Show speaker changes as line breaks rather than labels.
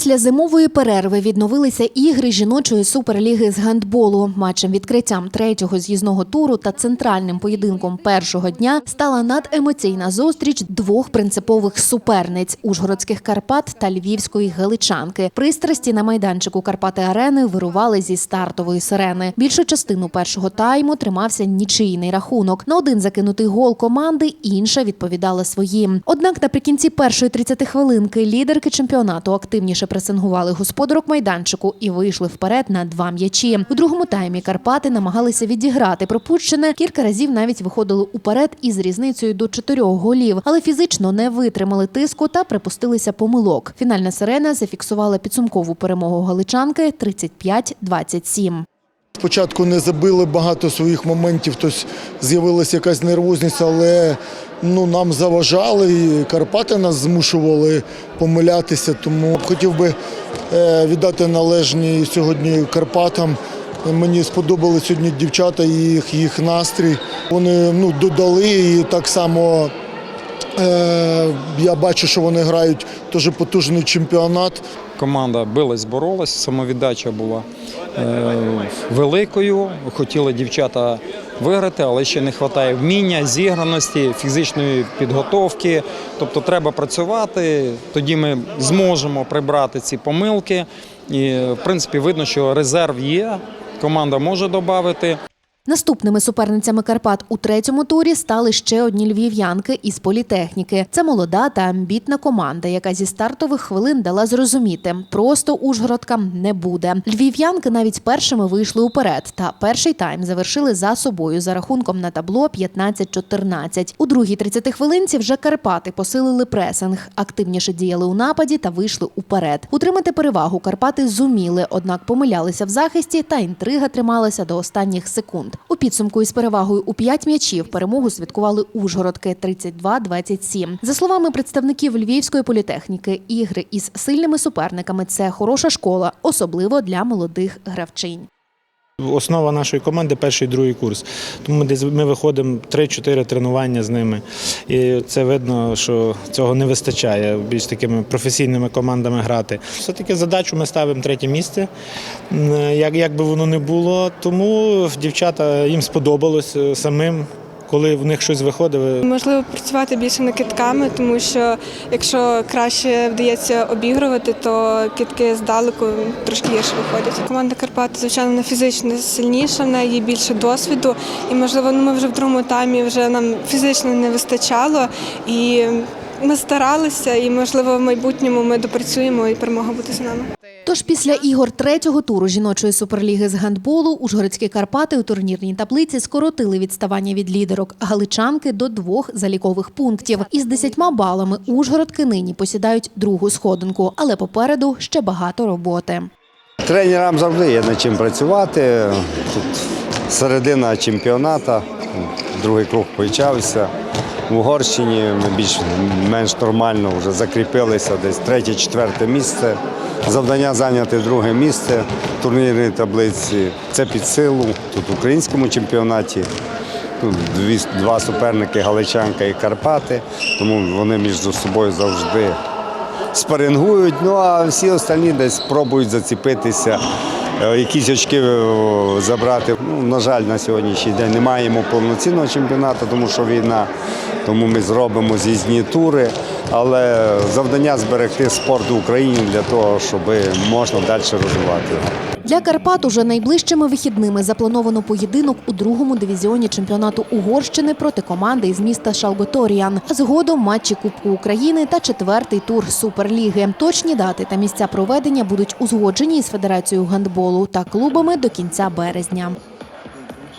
Після зимової перерви відновилися ігри жіночої суперліги з гандболу. Матчем відкриттям третього з'їзного туру та центральним поєдинком першого дня стала надемоційна зустріч двох принципових суперниць Ужгородських Карпат та Львівської Галичанки. Пристрасті на майданчику Карпати Арени вирували зі стартової сирени. Більшу частину першого тайму тримався нічийний рахунок. На один закинутий гол команди інша відповідала своїм. Однак наприкінці першої 30 хвилинки лідерки чемпіонату активніше пресингували господарок майданчику і вийшли вперед на два м'ячі. У другому таймі Карпати намагалися відіграти пропущене. Кілька разів навіть виходили уперед із різницею до чотирьох голів, але фізично не витримали тиску та припустилися помилок. Фінальна сирена зафіксувала підсумкову перемогу галичанки 35-27.
Спочатку не забили багато своїх моментів, тобто з'явилася якась нервозність, але ну, нам заважали і Карпати нас змушували помилятися. Тому хотів би е, віддати належні сьогодні Карпатам. Мені сподобали сьогодні дівчата їх, їх настрій. Вони ну, додали і так само я бачу, що вони грають дуже потужний чемпіонат.
Команда билась, боролась, самовіддача була е, великою. Хотіли дівчата виграти, але ще не вистачає вміння, зіграності, фізичної підготовки. Тобто треба працювати, тоді ми зможемо прибрати ці помилки. І, в принципі, видно, що резерв є, команда може додати.
Наступними суперницями Карпат у третьому турі стали ще одні львів'янки із політехніки. Це молода та амбітна команда, яка зі стартових хвилин дала зрозуміти, просто Ужгородкам не буде. Львів'янки навіть першими вийшли уперед. Та перший тайм завершили за собою за рахунком на табло 15-14. У другій 30 хвилинці вже Карпати посилили пресинг, активніше діяли у нападі та вийшли уперед. Утримати перевагу Карпати зуміли, однак помилялися в захисті, та інтрига трималася до останніх секунд. У підсумку із перевагою у п'ять м'ячів перемогу святкували Ужгородки 32-27. За словами представників Львівської політехніки, ігри із сильними суперниками це хороша школа, особливо для молодих гравчинь.
Основа нашої команди перший і другий курс. Тому десь ми виходимо 3-4 тренування з ними. І це видно, що цього не вистачає більш такими професійними командами грати. Все-таки задачу ми ставимо третє місце, як, як би воно не було. Тому дівчата їм сподобалось е, самим. Коли в них щось виходить,
Можливо, працювати більше не китками, тому що якщо краще вдається обігрувати, то китки здалеку трошки гірше виходять. Команда Карпати, звичайно, вона фізично сильніша, в неї більше досвіду, і можливо, ну, ми вже в другому таймі вже нам фізично не вистачало. І ми старалися, і можливо в майбутньому ми допрацюємо і перемога буде з нами.
Тож після ігор третього туру жіночої суперліги з гандболу Ужгородські Карпати у турнірній таблиці скоротили відставання від лідерок галичанки до двох залікових пунктів. Із десятьма балами Ужгородки нині посідають другу сходинку, але попереду ще багато роботи.
Тренерам завжди є над чим працювати. Тут середина чемпіонату, другий круг почався. В Угорщині ми більш-менш нормально вже закріпилися, десь третє-четверте місце. Завдання зайняти друге місце в турнірній таблиці. Це під силу. Тут в українському чемпіонаті. Тут дві, два суперники Галичанка і Карпати, тому вони між собою завжди спарингують, ну а всі остальні десь спробують заціпитися, якісь очки е, забрати. Ну, на жаль, на сьогоднішній день не маємо повноцінного чемпіонату, тому що війна, тому ми зробимо з'їзні тури. Але завдання зберегти спорт в Україні для того, щоб можна далі розвивати.
Для Карпат уже найближчими вихідними заплановано поєдинок у другому дивізіоні чемпіонату Угорщини проти команди із міста Шалготоріан. Згодом матчі Кубку України та четвертий тур Суперліги. Точні дати та місця проведення будуть узгоджені із Федерацією гандболу та клубами до кінця березня.